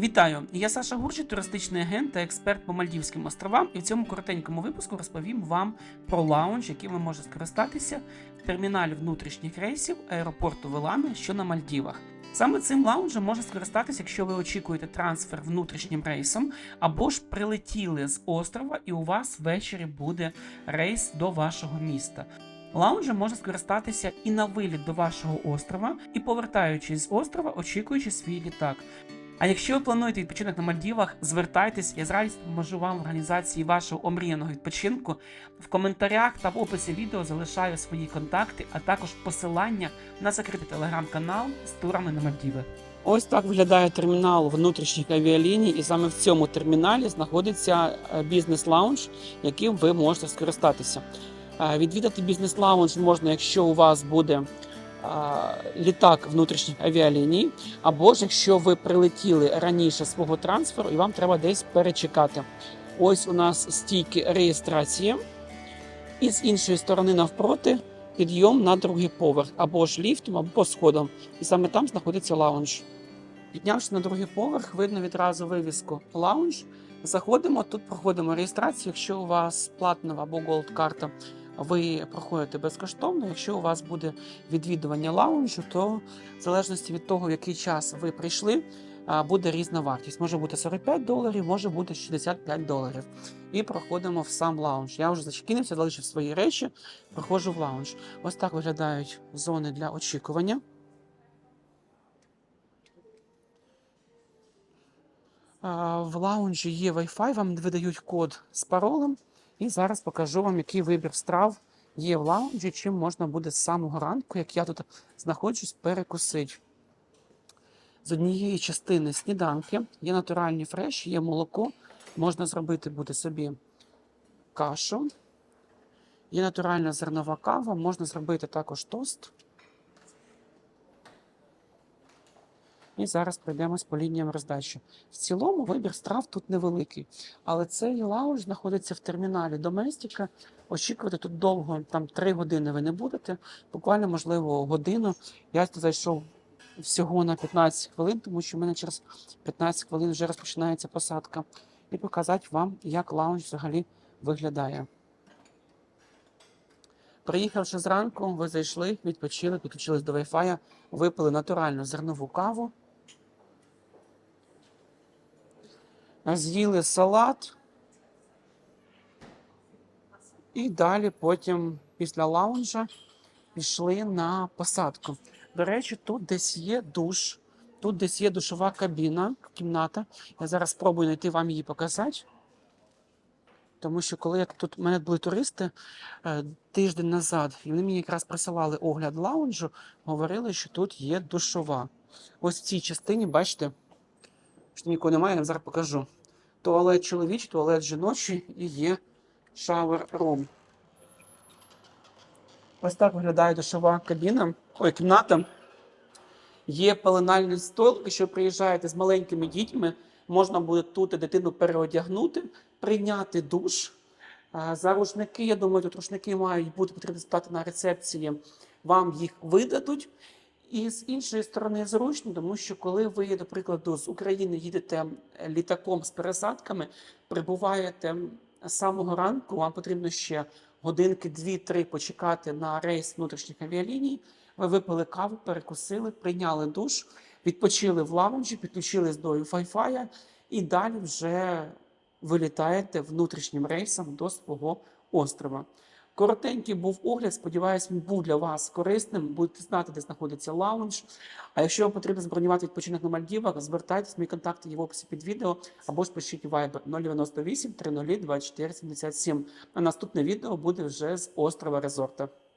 Вітаю! Я Саша Гурчик, туристичний агент та експерт по Мальдівським островам. І в цьому коротенькому випуску розповім вам про лаунж, яким ви можете скористатися в терміналі внутрішніх рейсів аеропорту Велами, що на Мальдівах. Саме цим лаунжем можна скористатися, якщо ви очікуєте трансфер внутрішнім рейсом, або ж прилетіли з острова, і у вас ввечері буде рейс до вашого міста. Лаунжем можна скористатися і на виліт до вашого острова, і повертаючись з острова, очікуючи свій літак. А якщо ви плануєте відпочинок на Мальдівах, звертайтесь, я з радістю поможу вам в організації вашого омріяного відпочинку. В коментарях та в описі відео залишаю свої контакти, а також посилання на закритий телеграм-канал з турами на Мальдіви. Ось так виглядає термінал внутрішніх авіаліній, і саме в цьому терміналі знаходиться е, бізнес-лаунж, яким ви можете скористатися. Е, Відвідати бізнес-лаунж можна, якщо у вас буде літак внутрішніх авіаліній, або ж якщо ви прилетіли раніше свого трансферу і вам треба десь перечекати. Ось у нас стійки реєстрації, і з іншої сторони навпроти підйом на другий поверх, або ж ліфтом, або по сходам. І саме там знаходиться лаунж. Піднявши на другий поверх, видно відразу вивіску лаунж. Заходимо, тут проходимо реєстрацію. Якщо у вас платнова або голд карта, ви проходите безкоштовно. Якщо у вас буде відвідування лаунжу, то в залежності від того, в який час ви прийшли, буде різна вартість. Може бути 45 доларів, може бути 65 доларів. І проходимо в сам лаунж. Я вже зачекінився, залишив свої речі, проходжу в лаунж. Ось так виглядають зони для очікування. В лаунжі є Wi-Fi, вам видають код з паролем. І зараз покажу вам, який вибір страв є в лаунджі, чим можна буде з самого ранку, як я тут знаходжусь, перекусити. З однієї частини сніданки є натуральні фреші, є молоко. Можна зробити буде собі кашу. Є натуральна зернова кава, можна зробити також тост. І зараз пройдемось по лініям роздачі. В цілому вибір страв тут невеликий, але цей лаунж знаходиться в терміналі Доместіка. Очікувати тут довго, там 3 години ви не будете. Буквально, можливо, годину. Я тут зайшов всього на 15 хвилин, тому що в мене через 15 хвилин вже розпочинається посадка. І показати вам, як лаунж взагалі виглядає. Приїхавши зранку, ви зайшли, відпочили, підключились до Wi-Fi, випили натуральну зернову каву. З'їли салат. І далі потім, після лаунжа, пішли на посадку. До речі, тут десь є душ, тут десь є душова кабіна, кімната. Я зараз спробую знайти вам її показати. Тому що коли я тут у мене були туристи е, тиждень назад, і вони мені якраз присилали огляд лаунжу, говорили, що тут є душова. Ось в цій частині, бачите, що нікого немає, я вам зараз покажу. Туалет чоловічий, туалет жіночий і є шавер рум. Ось так виглядає душова кабіна, ой, кімната. Є пеленальний столик, якщо приїжджаєте з маленькими дітьми, можна буде тут дитину переодягнути, прийняти душ. За рушники, я думаю, тут рушники мають бути потрібно спати на рецепції, вам їх видадуть. І з іншої сторони зручно, тому що коли ви, до прикладу, з України їдете літаком з пересадками, прибуваєте з самого ранку, вам потрібно ще годинки, дві-три почекати на рейс внутрішніх авіаліній. Ви випили каву, перекусили, прийняли душ, відпочили в лаунжі, підключились до Wi-Fi і далі вже вилітаєте внутрішнім рейсом до свого острова. Коротенький був огляд. Сподіваюсь, він був для вас корисним. Будете знати, де знаходиться лаунж. А якщо вам потрібно забронювати відпочинок на Мальдівах, звертайтесь, мої контакти є в описі під відео або ж пишіть Viber 098 30 24 77. А наступне відео буде вже з острова Резорта.